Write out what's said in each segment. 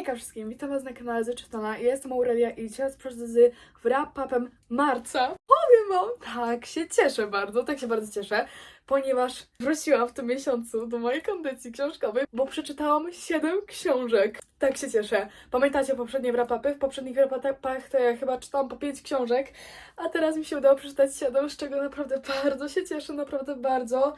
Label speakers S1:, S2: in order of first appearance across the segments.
S1: Hejka wszystkim, witam was na kanale Zaczytana. Ja jestem Aurelia i dzisiaj przychodzę z wrap-upem marca. Powiem wam, tak się cieszę bardzo, tak się bardzo cieszę, ponieważ wróciłam w tym miesiącu do mojej kondycji książkowej, bo przeczytałam 7 książek. Tak się cieszę. Pamiętacie poprzednie wrap-upy? W poprzednich wrap-upach to ja chyba czytałam po 5 książek, a teraz mi się udało przeczytać 7, z czego naprawdę bardzo się cieszę, naprawdę bardzo.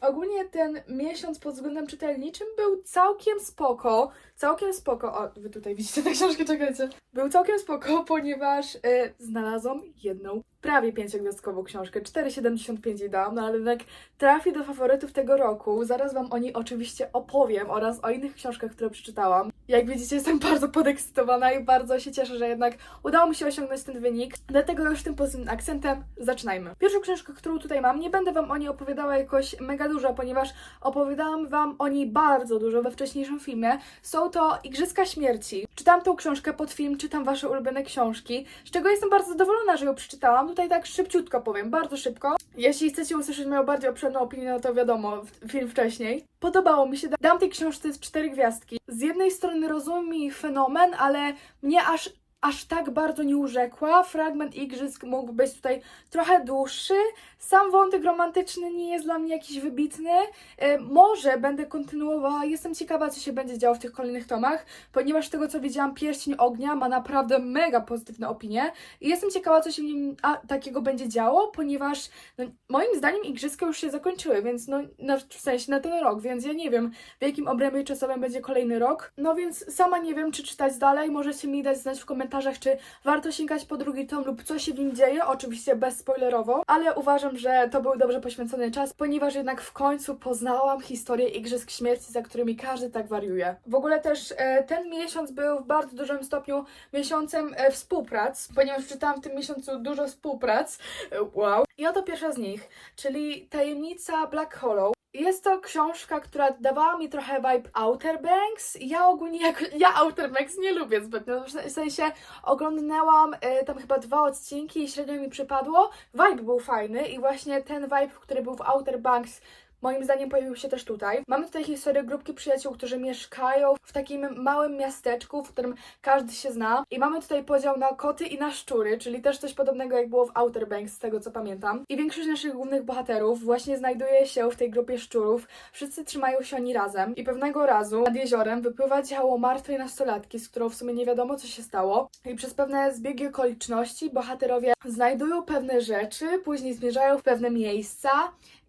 S1: Ogólnie ten miesiąc pod względem czytelniczym był całkiem spoko. Całkiem spoko. O, wy tutaj widzicie te książki, czekajcie. Był całkiem spoko, ponieważ y, znalazłam jedną prawie pięciogwiazdkową książkę. 4,75 jej dałam, no ale jednak trafi do faworytów tego roku. Zaraz wam o niej oczywiście opowiem oraz o innych książkach, które przeczytałam. Jak widzicie, jestem bardzo podekscytowana i bardzo się cieszę, że jednak udało mi się osiągnąć ten wynik. Dlatego już tym pozytywnym akcentem zaczynajmy. Pierwszą książkę, którą tutaj mam, nie będę wam o niej opowiadała jakoś mega dużo, ponieważ opowiadałam wam o niej bardzo dużo we wcześniejszym filmie. Są to Igrzyska Śmierci. Czytam tą książkę pod film, czytam wasze ulubione książki, z czego jestem bardzo zadowolona, że ją przeczytałam. Tutaj tak szybciutko powiem, bardzo szybko. Jeśli chcecie usłyszeć moją bardziej obszerną opinię, no to wiadomo, film wcześniej. Podobało mi się, dam tej książce cztery gwiazdki. Z jednej strony rozumiem jej fenomen, ale mnie aż aż tak bardzo nie urzekła. Fragment igrzysk mógł być tutaj trochę dłuższy. Sam wątek romantyczny nie jest dla mnie jakiś wybitny. E, może będę kontynuowała. Jestem ciekawa, co się będzie działo w tych kolejnych tomach, ponieważ z tego, co widziałam, Pierścień Ognia ma naprawdę mega pozytywne opinie. I jestem ciekawa, co się w nim a, takiego będzie działo, ponieważ no, moim zdaniem igrzyska już się zakończyły, więc no, no, w sensie na ten rok, więc ja nie wiem, w jakim obrębie czasowym będzie kolejny rok. No więc sama nie wiem, czy czytać dalej. Możecie mi dać znać w komentarzach, czy warto sięgać po drugi tom lub co się w nim dzieje, oczywiście bezspoilerowo, ale uważam, że to był dobrze poświęcony czas, ponieważ jednak w końcu poznałam historię Igrzysk Śmierci, za którymi każdy tak wariuje. W ogóle też e, ten miesiąc był w bardzo dużym stopniu miesiącem e, współprac, ponieważ czytałam w tym miesiącu dużo współprac. E, wow. I oto pierwsza z nich, czyli Tajemnica Black Hollow. Jest to książka, która dawała mi trochę vibe Outer Banks. Ja ogólnie jako, ja Outer Banks nie lubię zbytnio. W sensie oglądnęłam y, tam chyba dwa odcinki i średnio mi przypadło. Vibe był fajny i właśnie ten vibe, który był w Outer Banks Moim zdaniem pojawił się też tutaj. Mamy tutaj historię grupki przyjaciół, którzy mieszkają w takim małym miasteczku, w którym każdy się zna. I mamy tutaj podział na koty i na szczury, czyli też coś podobnego jak było w Outer Banks, z tego co pamiętam. I większość naszych głównych bohaterów właśnie znajduje się w tej grupie szczurów. Wszyscy trzymają się oni razem. I pewnego razu nad jeziorem wypływa ciało martwej nastolatki, z którą w sumie nie wiadomo co się stało. I przez pewne zbiegi okoliczności bohaterowie znajdują pewne rzeczy, później zmierzają w pewne miejsca.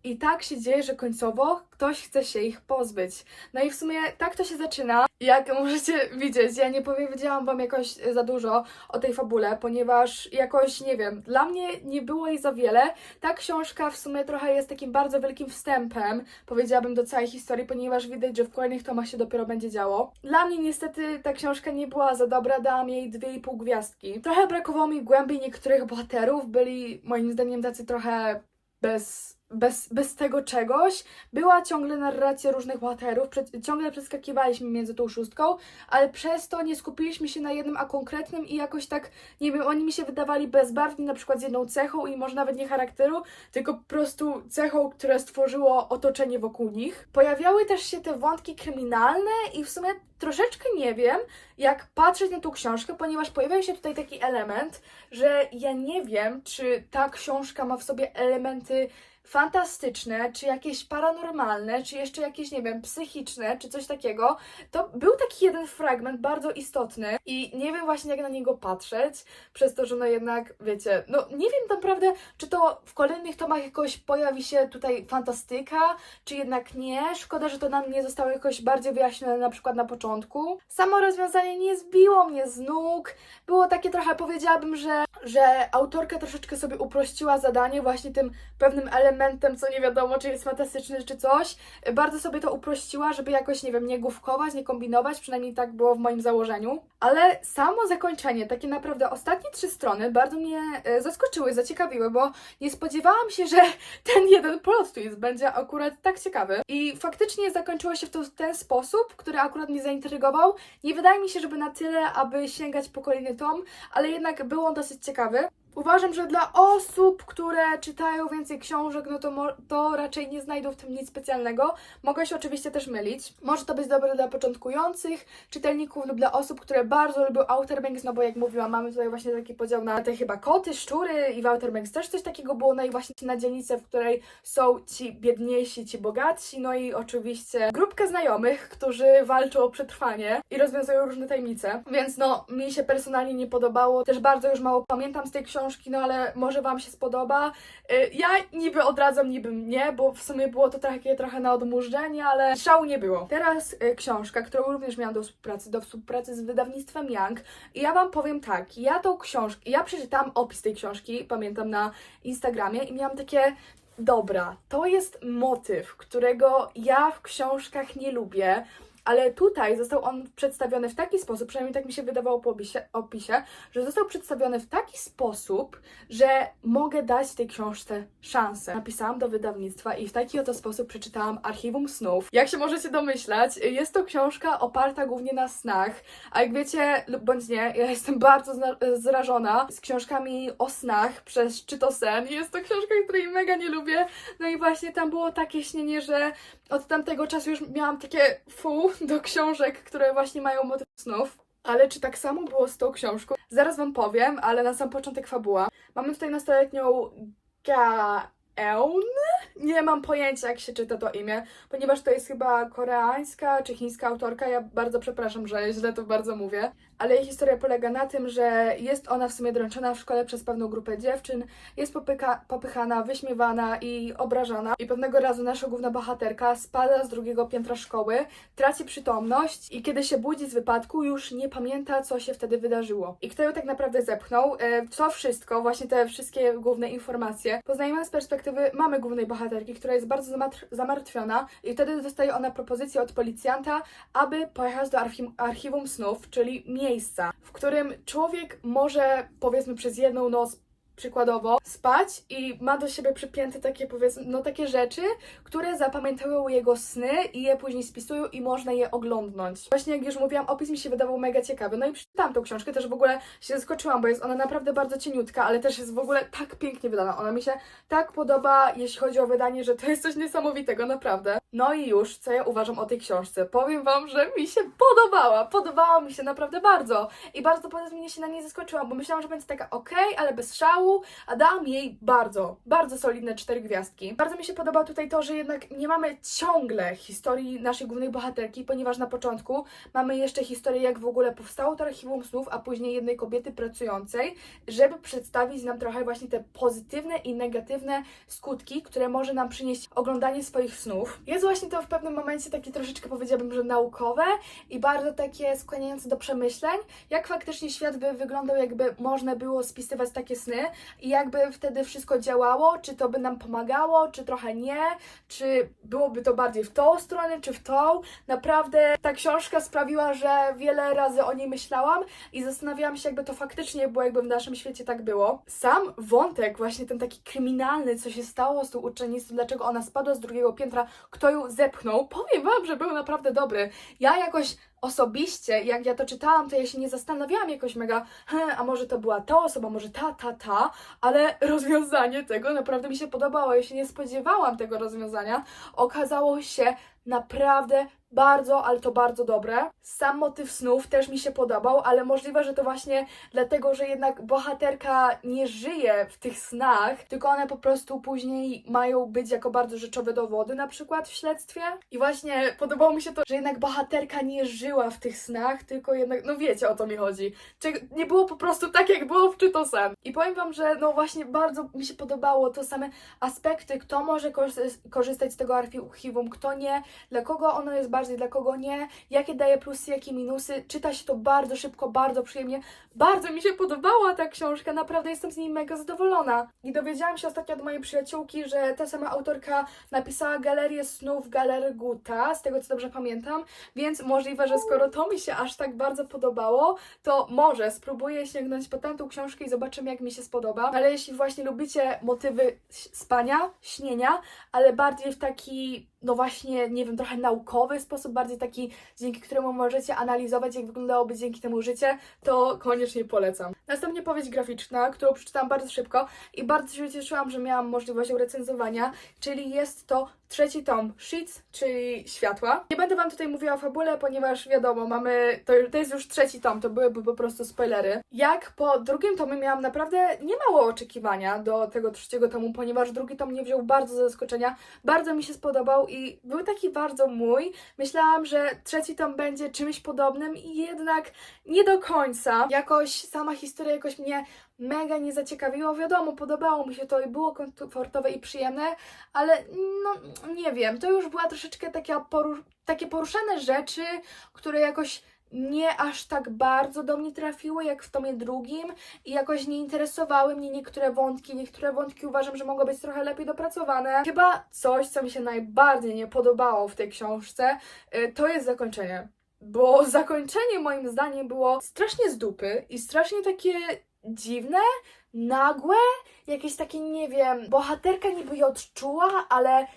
S1: I tak się dzieje, że końcowo ktoś chce się ich pozbyć. No i w sumie tak to się zaczyna. Jak możecie widzieć, ja nie powiedziałam wam jakoś za dużo o tej fabule, ponieważ jakoś, nie wiem, dla mnie nie było jej za wiele. Ta książka w sumie trochę jest takim bardzo wielkim wstępem, powiedziałabym, do całej historii, ponieważ widać, że w kolejnych tomach się dopiero będzie działo. Dla mnie niestety ta książka nie była za dobra, dałam jej 2,5 gwiazdki. Trochę brakowało mi głębi niektórych bohaterów, byli moim zdaniem tacy trochę bez bez, bez tego czegoś. Była ciągle narracja różnych bohaterów, przed, ciągle przeskakiwaliśmy między tą szóstką, ale przez to nie skupiliśmy się na jednym, a konkretnym i jakoś tak, nie wiem, oni mi się wydawali bezbarwni, na przykład z jedną cechą i może nawet nie charakteru, tylko po prostu cechą, które stworzyło otoczenie wokół nich. Pojawiały też się te wątki kryminalne i w sumie troszeczkę nie wiem, jak patrzeć na tą książkę, ponieważ pojawiał się tutaj taki element, że ja nie wiem, czy ta książka ma w sobie elementy fantastyczne, czy jakieś paranormalne, czy jeszcze jakieś, nie wiem, psychiczne, czy coś takiego, to był taki jeden fragment bardzo istotny i nie wiem właśnie jak na niego patrzeć, przez to, że no jednak, wiecie, no nie wiem naprawdę, czy to w kolejnych tomach jakoś pojawi się tutaj fantastyka, czy jednak nie. Szkoda, że to nam nie zostało jakoś bardziej wyjaśnione na przykład na początku. Samo rozwiązanie nie zbiło mnie z nóg, było takie trochę, powiedziałabym, że, że autorka troszeczkę sobie uprościła zadanie właśnie tym pewnym elementem, co nie wiadomo, czy jest fantastyczny, czy coś. Bardzo sobie to uprościła, żeby jakoś, nie wiem, nie główkować, nie kombinować, przynajmniej tak było w moim założeniu. Ale samo zakończenie, takie naprawdę ostatnie trzy strony, bardzo mnie e, zaskoczyły, zaciekawiły, bo nie spodziewałam się, że ten jeden plot twist będzie akurat tak ciekawy. I faktycznie zakończyło się w ten sposób, który akurat mnie zaintrygował. Nie wydaje mi się, żeby na tyle, aby sięgać po kolejny tom, ale jednak był on dosyć ciekawy. Uważam, że dla osób, które czytają więcej książek, no to, to raczej nie znajdą w tym nic specjalnego. Mogę się oczywiście też mylić. Może to być dobre dla początkujących czytelników lub dla osób, które bardzo lubią Outer Banks, no bo jak mówiłam, mamy tutaj właśnie taki podział na te chyba koty, szczury i w Outer Banks też coś takiego było, no i właśnie na dzielnicę, w której są ci biedniejsi, ci bogatsi, no i oczywiście grupkę znajomych, którzy walczą o przetrwanie i rozwiązują różne tajemnice. Więc no, mi się personalnie nie podobało. Też bardzo już mało pamiętam z tej książki, no ale może Wam się spodoba. Y, Ja niby odradzam, niby nie, bo w sumie było to takie trochę na odmurzenie, ale szału nie było. Teraz y, książka, którą również miałam do współpracy, do współpracy z wydawnictwem Young. I ja Wam powiem tak, ja tą książkę, ja przeczytałam opis tej książki, pamiętam na Instagramie i miałam takie dobra, to jest motyw, którego ja w książkach nie lubię, ale tutaj został on przedstawiony w taki sposób, przynajmniej tak mi się wydawało po opisie, opisie, że został przedstawiony w taki sposób, że mogę dać tej książce szansę. Napisałam do wydawnictwa i w taki oto sposób przeczytałam Archiwum Snów. Jak się możecie domyślać, jest to książka oparta głównie na snach, a jak wiecie, lub bądź nie, ja jestem bardzo zrażona z książkami o snach przez Czyto Sen. Jest to książka, której mega nie lubię, no i właśnie tam było takie śnienie, że od tamtego czasu już miałam takie fu do książek, które właśnie mają motyw snów. Ale czy tak samo było z tą książką? Zaraz wam powiem, ale na sam początek fabuła. Mamy tutaj nastoletnią Gaeun. Nie mam pojęcia, jak się czyta to imię, ponieważ to jest chyba koreańska czy chińska autorka. Ja bardzo przepraszam, że źle to bardzo mówię. Ale jej historia polega na tym, że jest ona w sumie dręczona w szkole przez pewną grupę dziewczyn, jest popyka, popychana, wyśmiewana i obrażana. I pewnego razu nasza główna bohaterka spada z drugiego piętra szkoły, traci przytomność i kiedy się budzi z wypadku, już nie pamięta, co się wtedy wydarzyło. I kto ją tak naprawdę zepchnął. E, To wszystko, właśnie te wszystkie główne informacje, poznajemy z perspektywy mamy głównej bohaterki, która jest bardzo zamartwiona i wtedy dostaje ona propozycję od policjanta, aby pojechać do archi- archiwum snów, czyli miejsca, w którym człowiek może, powiedzmy, przez jedną noc przykładowo spać i ma do siebie przypięte takie powiedzmy, no takie rzeczy, które zapamiętują jego sny i je później spisują i można je oglądnąć. Właśnie jak już mówiłam, opis mi się wydawał mega ciekawy. No i przeczytałam tą książkę, też w ogóle się zaskoczyłam, bo jest ona naprawdę bardzo cieniutka, ale też jest w ogóle tak pięknie wydana. Ona mi się tak podoba, jeśli chodzi o wydanie, że to jest coś niesamowitego, naprawdę. No i już, co ja uważam o tej książce. Powiem Wam, że mi się podobała. Podobała mi się naprawdę bardzo. I bardzo pozytywnie się na niej zaskoczyłam, bo myślałam, że będzie taka okej, ale bez szału, a dałam jej bardzo, bardzo solidne cztery gwiazdki. Bardzo mi się podoba tutaj to, że jednak nie mamy ciągle historii naszej głównej bohaterki, ponieważ na początku mamy jeszcze historię, jak w ogóle powstało to archiwum snów, a później jednej kobiety pracującej, żeby przedstawić nam trochę właśnie te pozytywne i negatywne skutki, które może nam przynieść oglądanie swoich snów. Jest właśnie to w pewnym momencie takie troszeczkę powiedziałabym, że naukowe i bardzo takie skłaniające do przemyśleń, jak faktycznie świat by wyglądał, jakby można było spisywać takie sny i jakby wtedy wszystko działało, czy to by nam pomagało, czy trochę nie, czy byłoby to bardziej w tą stronę, czy w tą. Naprawdę ta książka sprawiła, że wiele razy o niej myślałam i zastanawiałam się, jakby to faktycznie było, jakby w naszym świecie tak było. Sam wątek, właśnie ten taki kryminalny, co się stało z tą uczennicą, dlaczego ona spadła z drugiego piętra, kto ją zepchnął, powiem wam, że był naprawdę dobry. Ja jakoś osobiście, jak ja to czytałam, to ja się nie zastanawiałam jakoś mega, "He, a może to była ta osoba, może ta, ta, ta, ale rozwiązanie tego naprawdę mi się podobało. Ja się nie spodziewałam tego rozwiązania. Okazało się naprawdę bardzo, ale to bardzo dobre. Sam motyw snów też mi się podobał, ale możliwe, że to właśnie dlatego, że jednak bohaterka nie żyje w tych snach, tylko one po prostu później mają być jako bardzo rzeczowe dowody, na przykład w śledztwie. I właśnie podobało mi się to, że jednak bohaterka nie żyła w tych snach, tylko jednak, no wiecie o co mi chodzi. Nie było po prostu tak, jak było w Czytosen. I powiem wam, że no właśnie bardzo mi się podobało to same aspekty, kto może korzy- korzystać z tego archiwum, kto nie, dla kogo ono jest bardziej, dla kogo nie, jakie daje plusy, jakie minusy. Czyta się to bardzo szybko, bardzo przyjemnie. Bardzo mi się podobała ta książka, naprawdę jestem z niej mega zadowolona. I dowiedziałam się ostatnio od mojej przyjaciółki, że ta sama autorka napisała Galerię Snów Galerguta, z tego co dobrze pamiętam, więc możliwe, że skoro to mi się aż tak bardzo podobało, to może spróbuję sięgnąć po tamtą książkę i zobaczymy, jak mi się spodoba. Ale jeśli właśnie lubicie motywy spania, śnienia, ale bardziej w taki no właśnie, nie wiem, trochę naukowy sposób, bardziej taki, dzięki któremu możecie analizować, jak wyglądałoby dzięki temu życie, to koniecznie polecam. Następnie powieść graficzna, którą przeczytałam bardzo szybko i bardzo się cieszyłam, że miałam możliwość recenzowania, czyli jest to trzeci tom Sheets, czyli Światła. Nie będę Wam tutaj mówiła o fabule, ponieważ wiadomo, mamy, to, to jest już trzeci tom, to byłyby po prostu spoilery. Jak po drugim tomie miałam naprawdę niemało oczekiwania do tego trzeciego tomu, ponieważ drugi tom mnie wziął bardzo z zaskoczenia, bardzo mi się spodobał i był taki bardzo mój. Myślałam, że trzeci tom będzie czymś podobnym i jednak nie do końca. Jakoś sama historia jakoś mnie mega nie zaciekawiło. Wiadomo, podobało mi się to i było komfortowe i przyjemne, ale no nie wiem, to już była troszeczkę taka poru- takie poruszane rzeczy, które jakoś nie aż tak bardzo do mnie trafiły jak w tomie drugim i jakoś nie interesowały mnie niektóre wątki. Niektóre wątki uważam, że mogły być trochę lepiej dopracowane. Chyba coś, co mi się najbardziej nie podobało w tej książce, y, to jest zakończenie. Bo zakończenie moim zdaniem było strasznie z dupy i strasznie takie dziwne, nagłe, jakieś takie, nie wiem, bohaterka niby je odczuła, ale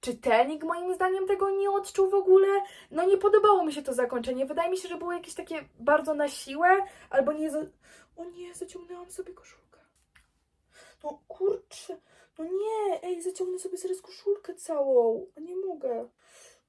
S1: czytelnik moim zdaniem tego nie odczuł w ogóle. No nie podobało mi się to zakończenie. Wydaje mi się, że było jakieś takie bardzo na siłę, albo nie za... O nie, zaciągnęłam sobie koszulkę. No kurczę, no nie, ej, zaciągnę sobie zaraz koszulkę całą. Nie mogę.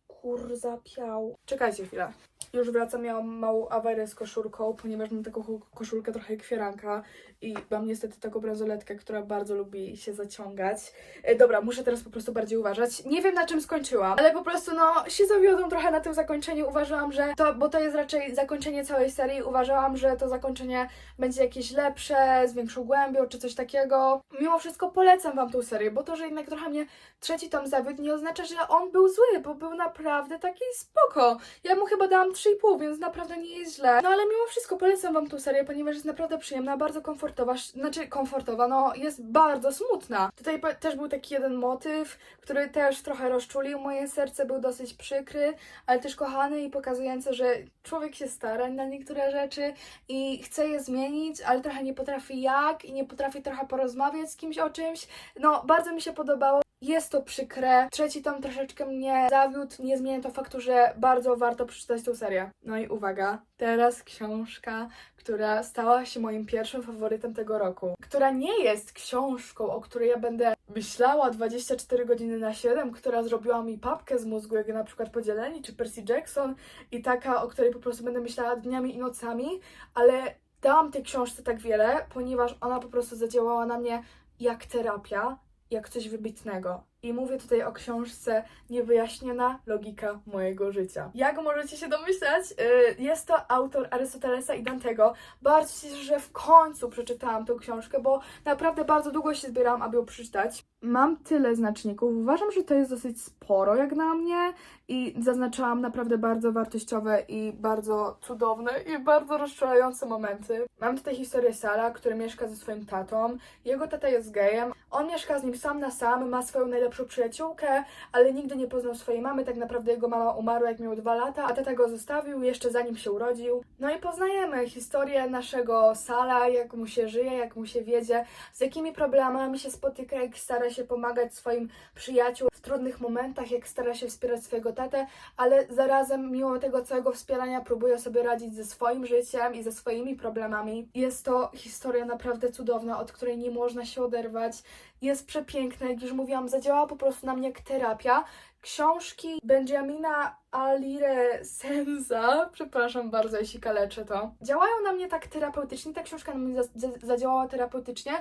S1: Kur zapiał. Czekajcie chwilę. Już wracam, miałam małą awarię z koszulką, ponieważ mam taką ko- koszulkę trochę jak fieranka i mam niestety taką bransoletkę, która bardzo lubi się zaciągać. E, dobra, muszę teraz po prostu bardziej uważać. Nie wiem na czym skończyłam, ale po prostu no się zawiodłam trochę na tym zakończeniu. Uważałam, że to, bo to jest raczej zakończenie całej serii, uważałam, że to zakończenie będzie jakieś lepsze, z większą głębią czy coś takiego. Mimo wszystko polecam Wam tą serię, bo to, że jednak trochę mnie trzeci tom zawiódł, nie oznacza, że on był zły, bo był naprawdę taki spoko. Ja mu chyba dałam 3,5, więc naprawdę nie jest źle. No ale mimo wszystko polecam Wam tą serię, ponieważ jest naprawdę przyjemna, bardzo komfortowa, sz- znaczy komfortowa, no jest bardzo smutna. Tutaj też był taki jeden motyw, który też trochę rozczulił moje serce, był dosyć przykry, ale też kochany i pokazujący, że człowiek się stara na niektóre rzeczy i chce je zmienić, ale trochę nie potrafi jak i nie potrafi trochę porozmawiać z kimś o czymś. No, bardzo mi się podobało. Jest to przykre. Trzeci tom troszeczkę mnie zawiódł. Nie zmienia to faktu, że bardzo warto przeczytać tą serię. No i uwaga, teraz książka, która stała się moim pierwszym faworytem tego roku. Która nie jest książką, o której ja będę myślała 24 godziny na 7, która zrobiła mi papkę z mózgu, jak na przykład Podzieleni czy Percy Jackson i taka, o której po prostu będę myślała dniami i nocami, ale dałam tej książce tak wiele, ponieważ ona po prostu zadziałała na mnie jak terapia, jak coś wybitnego. I mówię tutaj o książce Niewyjaśniona logika mojego życia. Jak możecie się domyślać, y, jest to autor Arystotelesa i Dantego. Bardzo się cieszę, że w końcu przeczytałam tę książkę, bo naprawdę bardzo długo się zbierałam, aby ją przeczytać. Mam tyle znaczników. Uważam, że to jest dosyć sporo jak na mnie i zaznaczałam naprawdę bardzo wartościowe i bardzo cudowne i bardzo rozczulające momenty. Mam tutaj historię Sala, który mieszka ze swoim tatą. Jego tata jest gejem. On mieszka z nim sam na sam, ma swoją najlepszą przyjaciółkę, ale nigdy nie poznał swojej mamy. Tak naprawdę jego mama umarła jak miał dwa lata, a tata go zostawił jeszcze zanim się urodził. No i poznajemy historię naszego Sala, jak mu się żyje, jak mu się wiedzie, z jakimi problemami się spotyka, jak stara się pomagać swoim przyjaciół w trudnych momentach, jak stara się wspierać swojego tatę, ale zarazem mimo tego całego wspierania próbuje sobie radzić ze swoim życiem i ze swoimi problemami. Jest to historia naprawdę cudowna, od której nie można się oderwać. Jest przepiękna, jak już mówiłam, zadziałała po prostu na mnie jak terapia. Książki Benjamina Alire Senza, przepraszam bardzo, jeśli kaleczę to, działają na mnie tak terapeutycznie. Ta książka na mnie za- za- zadziałała terapeutycznie.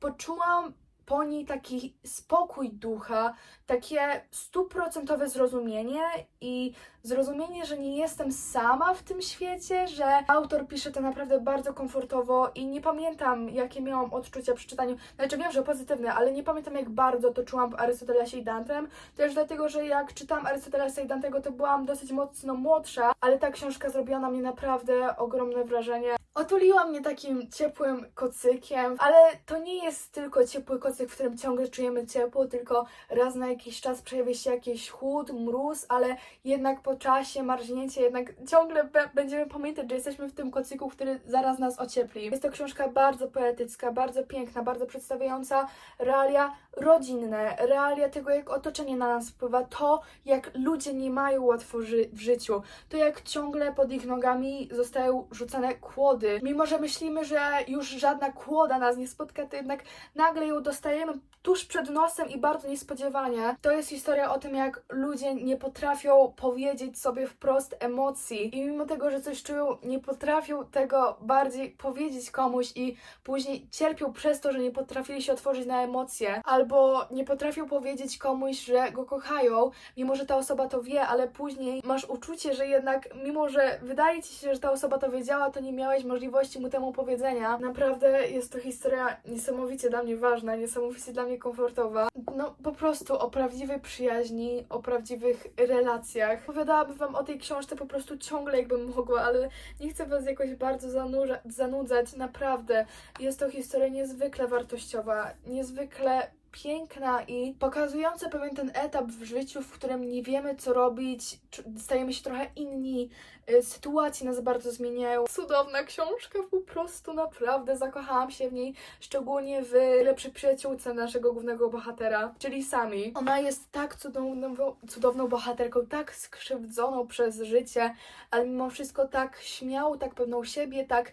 S1: Poczułam po niej taki spokój ducha, takie stuprocentowe zrozumienie i zrozumienie, że nie jestem sama w tym świecie, że autor pisze to naprawdę bardzo komfortowo i nie pamiętam, jakie miałam odczucia przy czytaniu. Znaczy wiem, że pozytywne, ale nie pamiętam, jak bardzo to czułam w Arystotelesie i Dantem. Też dlatego, że jak czytałam Arystotelesa i Dantego, to byłam dosyć mocno młodsza, ale ta książka zrobiła na mnie naprawdę ogromne wrażenie. Otuliła mnie takim ciepłym kocykiem, ale to nie jest tylko ciepły kocyk, w którym ciągle czujemy ciepło, tylko raz na jakiś czas przejawia się jakiś chłód, mróz, ale jednak po czasie, marznięcie, jednak ciągle będziemy pamiętać, że jesteśmy w tym kocyku, który zaraz nas ociepli. Jest to książka bardzo poetycka, bardzo piękna, bardzo przedstawiająca realia rodzinne, realia tego, jak otoczenie na nas wpływa, to jak ludzie nie mają łatwo ży- w życiu, to jak ciągle pod ich nogami zostają rzucane kłody. Mimo, że myślimy, że już żadna kłoda nas nie spotka, to jednak nagle ją dostajemy tuż przed nosem i bardzo niespodziewanie. To jest historia o tym, jak ludzie nie potrafią powiedzieć sobie wprost emocji i mimo tego, że coś czują, nie potrafią tego bardziej powiedzieć komuś i później cierpią przez to, że nie potrafili się otworzyć na emocje, albo nie potrafią powiedzieć komuś, że go kochają, mimo że ta osoba to wie, ale później masz uczucie, że jednak, mimo że wydaje ci się, że ta osoba to wiedziała, to nie miałeś możliwości mu temu powiedzenia. Naprawdę jest to historia niesamowicie dla mnie ważna, niesamowicie dla mnie komfortowa. No po prostu o prawdziwej przyjaźni, o prawdziwych relacjach. Opowiadałabym wam o tej książce po prostu ciągle jakbym mogła, ale nie chcę was jakoś bardzo zanudzać. Naprawdę jest to historia niezwykle wartościowa, niezwykle piękna i pokazująca pewien ten etap w życiu, w którym nie wiemy co robić, stajemy się trochę inni, y, sytuacje nas bardzo zmieniają. Cudowna książka, po prostu naprawdę zakochałam się w niej, szczególnie w lepszej przyjaciółce naszego głównego bohatera, czyli Sami. Ona jest tak cudowną, cudowną bohaterką, tak skrzywdzoną przez życie, ale mimo wszystko tak śmiałą, tak pewną siebie, tak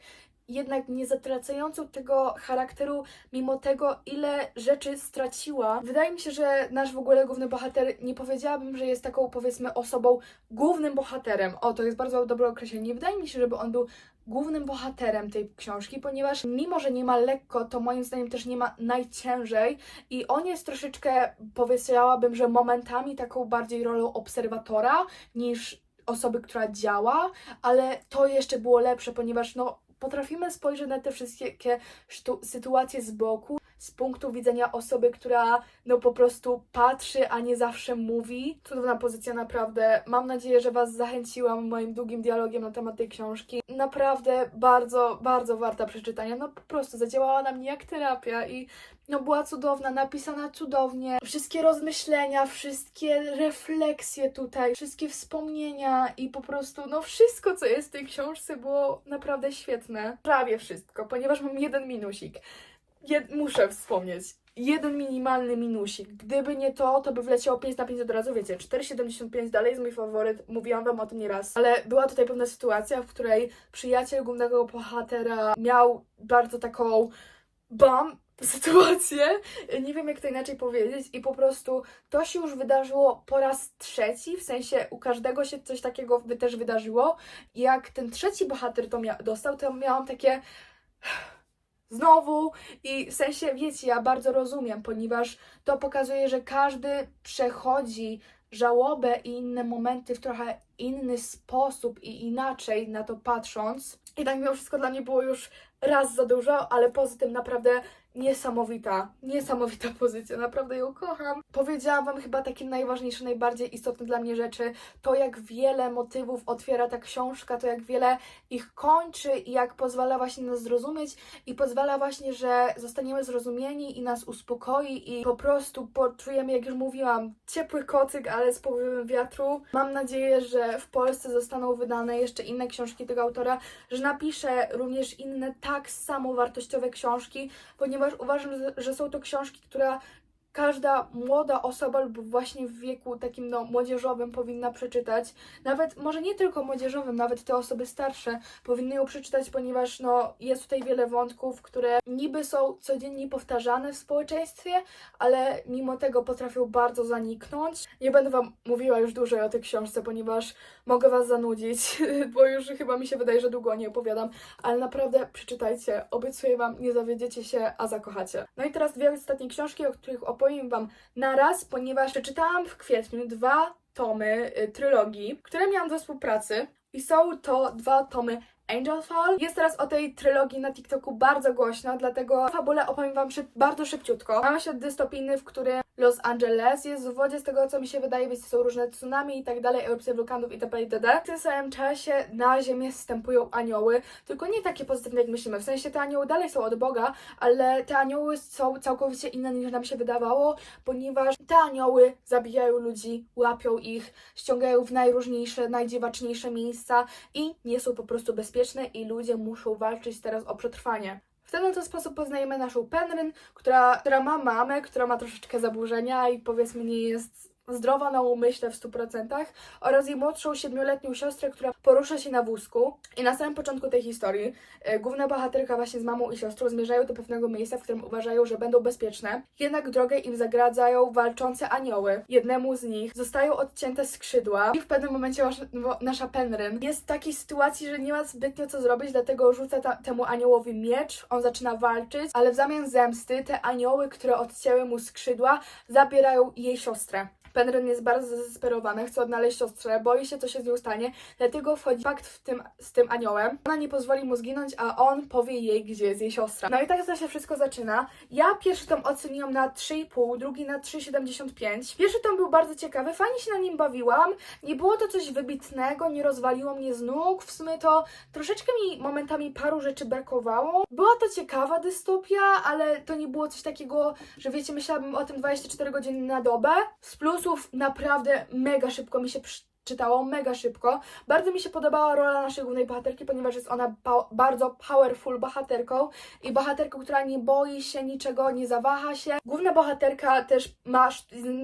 S1: jednak nie zatracającą tego charakteru, mimo tego, ile rzeczy straciła. Wydaje mi się, że nasz w ogóle główny bohater, nie powiedziałabym, że jest taką, powiedzmy, osobą głównym bohaterem. O, to jest bardzo dobre określenie. Nie wydaje mi się, żeby on był głównym bohaterem tej książki, ponieważ mimo, że nie ma lekko, to moim zdaniem też nie ma najciężej i on jest troszeczkę, powiedziałabym, że momentami taką bardziej rolą obserwatora niż osoby, która działa, ale to jeszcze było lepsze, ponieważ no potrafimy spojrzeć na te wszystkie sytuacje z boku, z punktu widzenia osoby, która no po prostu patrzy, a nie zawsze mówi. Cudowna pozycja, naprawdę. Mam nadzieję, że Was zachęciłam moim długim dialogiem na temat tej książki. Naprawdę bardzo, bardzo warta przeczytania. No po prostu zadziałała na mnie jak terapia i no była cudowna, napisana cudownie. Wszystkie rozmyślenia, wszystkie refleksje tutaj, wszystkie wspomnienia i po prostu, no wszystko, co jest w tej książce było naprawdę świetne. Prawie wszystko, ponieważ mam jeden minusik. Jed muszę wspomnieć. Jeden minimalny minusik. Gdyby nie to, to by wleciało 5 na 5 od razu, wiecie, 4,75 dalej jest mój faworyt, mówiłam wam o tym nieraz. Ale była tutaj pewna sytuacja, w której przyjaciel głównego bohatera miał bardzo taką bam sytuację, nie wiem jak to inaczej powiedzieć i po prostu to się już wydarzyło po raz trzeci, w sensie u każdego się coś takiego by też wydarzyło. I jak ten trzeci bohater to dostał, to miałam takie znowu i w sensie, wiecie, ja bardzo rozumiem, ponieważ to pokazuje, że każdy przechodzi żałobę i inne momenty w trochę inny sposób i inaczej na to patrząc. I tak mimo wszystko dla mnie było już raz za dużo, ale poza tym naprawdę niesamowita, niesamowita pozycja, naprawdę ją kocham. Powiedziałam Wam chyba takie najważniejsze, najbardziej istotne dla mnie rzeczy, to jak wiele motywów otwiera ta książka, to jak wiele ich kończy i jak pozwala właśnie nas zrozumieć i pozwala właśnie, że zostaniemy zrozumieni i nas uspokoi i po prostu poczujemy, jak już mówiłam, ciepły kocyk, ale z powewem wiatru. Mam nadzieję, że w Polsce zostaną wydane jeszcze inne książki tego autora, że napisze również inne tak samo wartościowe książki, ponieważ uważam, że- że są to książki, które każda młoda osoba lub właśnie w wieku takim no młodzieżowym powinna przeczytać. Nawet może nie tylko młodzieżowym, nawet te osoby starsze powinny ją przeczytać, ponieważ no jest tutaj wiele wątków, które niby są codziennie powtarzane w społeczeństwie, ale mimo tego potrafią bardzo zaniknąć. Nie będę wam mówiła już dłużej o tej książce, ponieważ mogę was zanudzić, bo już chyba mi się wydaje, że długo o niej opowiadam, ale naprawdę przeczytajcie. Obiecuję wam, nie zawiedziecie się, a zakochacie. No i teraz dwie ostatnie książki, o których wam naraz, ponieważ przeczytałam w kwietniu dwa tomy y, trylogii, które miałam do współpracy i są to dwa tomy Angel Fall. Jest teraz o tej trylogii na TikToku bardzo głośno, dlatego fabule opowiem wam bardzo szybciutko. Mamy świat dystopijny, w którym Los Angeles. Jest w wodzie, z tego co mi się wydaje, więc są różne tsunami i tak dalej, erupcje wulkanów itp. itd. W tym samym czasie na Ziemię zstępują anioły, tylko nie takie pozytywne jak myślimy. W sensie te anioły dalej są od Boga, ale te anioły są całkowicie inne niż nam się wydawało, ponieważ te anioły zabijają ludzi, łapią ich, ściągają w najróżniejsze, najdziwaczniejsze miejsca i nie są po prostu bezpieczne i ludzie muszą walczyć teraz o przetrwanie. W ten sposób poznajemy naszą Penryn, która, która ma mamę, która ma troszeczkę zaburzenia i powiedzmy nie jest zdrowa na umyśle w 100% oraz jej młodszą siedmioletnią siostrę, która porusza się na wózku. I na samym początku tej historii e, główna bohaterka właśnie z mamą i siostrą zmierzają do pewnego miejsca, w którym uważają, że będą bezpieczne. Jednak drogę im zagradzają walczące anioły. Jednemu z nich zostają odcięte skrzydła i w pewnym momencie nasza Penryn jest w takiej sytuacji, że nie ma zbytnio co zrobić, dlatego rzuca ta, temu aniołowi miecz, on zaczyna walczyć, ale w zamian zemsty te anioły, które odcięły mu skrzydła, zabierają jej siostrę. Penryn jest bardzo zdesperowana, chce odnaleźć siostrę, boi się, co się z nią stanie, dlatego wchodzi pakt w tym, z tym aniołem. Ona nie pozwoli mu zginąć, a on powie jej, gdzie jest jej siostra. No i tak to się wszystko zaczyna. Ja pierwszy tom oceniłam na 3,5, drugi na 3,75. Pierwszy tom był bardzo ciekawy, fajnie się na nim bawiłam. Nie było to coś wybitnego, nie rozwaliło mnie z nóg. W sumie to troszeczkę mi momentami paru rzeczy brakowało. Była to ciekawa dystopia, ale to nie było coś takiego, że wiecie, myślałabym o tym 24 godziny na dobę. Z naprawdę mega szybko mi się przy- czytało, mega szybko. Bardzo mi się podobała rola naszej głównej bohaterki, ponieważ jest ona bardzo powerful bohaterką i bohaterką, która nie boi się niczego, nie zawaha się. Główna bohaterka też ma,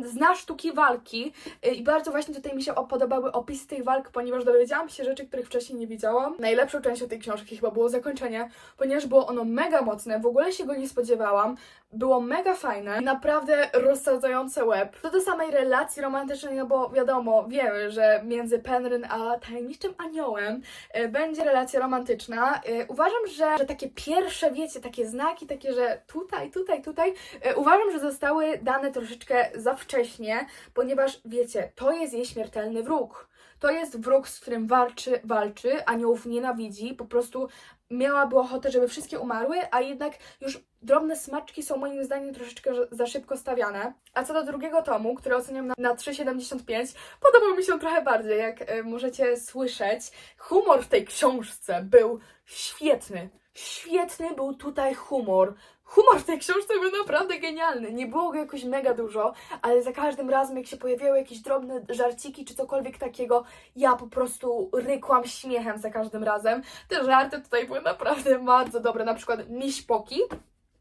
S1: zna sztuki walki y, i bardzo właśnie tutaj mi się podobały opisy tych walk, ponieważ dowiedziałam się rzeczy, których wcześniej nie widziałam. Najlepszą częścią tej książki chyba było zakończenie, ponieważ było ono mega mocne, w ogóle się go nie spodziewałam. Było mega fajne, naprawdę rozsadzające łeb. Co do samej relacji romantycznej, no bo wiadomo, wiemy, że między Penryn a tajemniczym aniołem e, będzie relacja romantyczna. E, uważam, że, że takie pierwsze, wiecie, takie znaki, takie, że tutaj, tutaj, tutaj, e, uważam, że zostały dane troszeczkę za wcześnie, ponieważ wiecie, to jest jej śmiertelny wróg. To jest wróg, z którym walczy, walczy, aniołów nienawidzi, po prostu miałaby ochotę, żeby wszystkie umarły, a jednak już drobne smaczki są moim zdaniem troszeczkę za szybko stawiane. A co do drugiego tomu, który oceniam na, na 3,75, podobał mi się trochę bardziej, jak e, możecie słyszeć. Humor w tej książce był świetny. Świetny był tutaj humor. Humor w tej książce był naprawdę genialny. Nie było go jakoś mega dużo, ale za każdym razem, jak się pojawiały jakieś drobne żarciki czy cokolwiek takiego, ja po prostu rykłam śmiechem za każdym razem. Te żarty tutaj były naprawdę bardzo dobre. Na przykład miśpoki.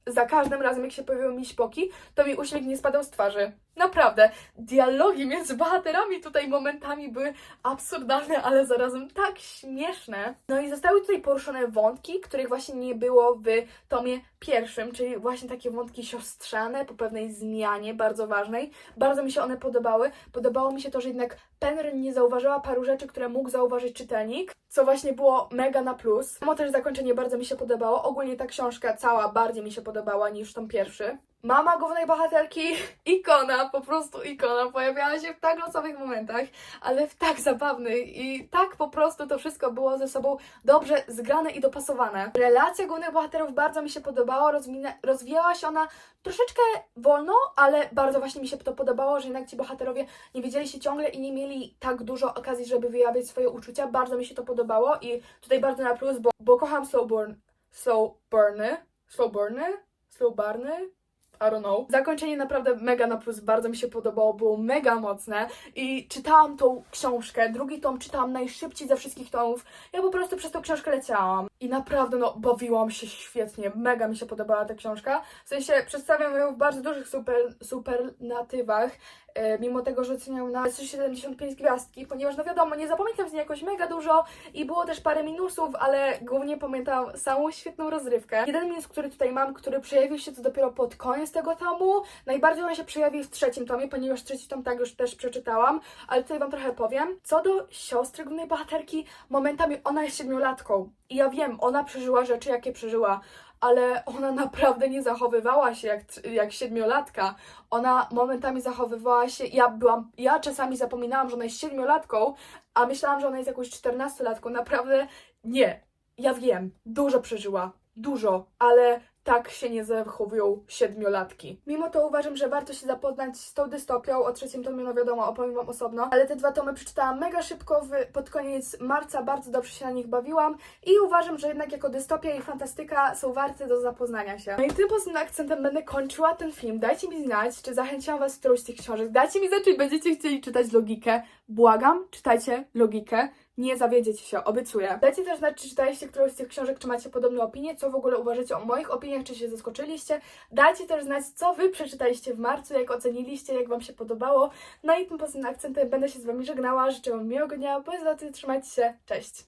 S1: Za każdym razem, jak się pojawiły miśpoki, to mi uśmiech nie spadał z twarzy. Naprawdę. Dialogi między bohaterami tutaj momentami były absurdalne, ale zarazem tak śmieszne. No i zostały tutaj poruszone wątki, których właśnie nie było w tomie pierwszym, czyli właśnie takie wątki siostrzane po pewnej zmianie bardzo ważnej. Bardzo mi się one podobały. Podobało mi się to, że jednak Penryn nie zauważyła paru rzeczy, które mógł zauważyć czytelnik, co właśnie było mega na plus. Samo też zakończenie bardzo mi się podobało. Ogólnie ta książka cała bardziej mi się podobała niż tom pierwszy. Mama głównej bohaterki, ikona, po prostu ikona, pojawiała się w tak losowych momentach, ale w tak zabawnych i tak po prostu to wszystko było ze sobą dobrze zgrane i dopasowane. Relacja głównych bohaterów bardzo mi się podobała, rozwijała się ona troszeczkę wolno, ale bardzo właśnie mi się to podobało, że jednak ci bohaterowie nie widzieli się ciągle i nie mieli tak dużo okazji, żeby wyjawiać swoje uczucia. Bardzo mi się to podobało i tutaj bardzo na plus, bo, bo kocham Slowburn, Slowburny, Slowburny, Slowburny, I don't know. Zakończenie naprawdę mega na plus, bardzo mi się podobało, było mega mocne i czytałam tą książkę, drugi tom czytałam najszybciej ze wszystkich tomów. Ja po prostu przez tą książkę leciałam i naprawdę no bawiłam się świetnie, mega mi się podobała ta książka. W sensie przedstawiam ją w bardzo dużych super, superlatywach, e, mimo tego, że oceniam na 375 gwiazdki, ponieważ no wiadomo, nie zapamiętam z niej jakoś mega dużo i było też parę minusów, ale głównie pamiętam samą świetną rozrywkę. Jeden minus, który tutaj mam, który przejawił się to dopiero pod koniec tego tomu, najbardziej on się przejawił w trzecim tomie, ponieważ trzeci tom tak już też przeczytałam, ale tutaj wam trochę powiem. Co do siostry głównej bohaterki, momentami ona jest siedmiolatką i ja wiem, ona przeżyła rzeczy, jakie przeżyła, ale ona naprawdę nie zachowywała się jak, jak siedmiolatka. Ona momentami zachowywała się. Ja byłam, ja czasami zapominałam, że ona jest siedmiolatką, a myślałam, że ona jest jakąś czternastolatką. Naprawdę nie. Ja wiem, dużo przeżyła. dużo, ale tak się nie zachowują siedmiolatki. Mimo to uważam, że warto się zapoznać z tą dystopią. O trzecim tomie, no wiadomo, opowiem Wam osobno, ale te dwa tomy przeczytałam mega szybko, w, pod koniec marca bardzo dobrze się na nich bawiłam i uważam, że jednak jako dystopia i fantastyka są warte do zapoznania się. No i tym pozytywnym akcentem będę kończyła ten film. Dajcie mi znać, czy zachęciłam Was w którąś z tych książek. Dajcie mi znać, czy będziecie chcieli czytać logikę. Błagam, czytajcie logikę. Nie zawiedziecie się, obiecuję. Dajcie też znać, czy czytaliście którąś z tych książek, czy macie podobne opinie, co w ogóle uważacie o moich opiniach, czy się zaskoczyliście. Dajcie też znać, co Wy przeczytaliście w marcu, jak oceniliście, jak Wam się podobało. No i tym pozytywnym akcentem będę się z Wami żegnała. Życzę Wam miłego dnia, za trzymajcie się, cześć!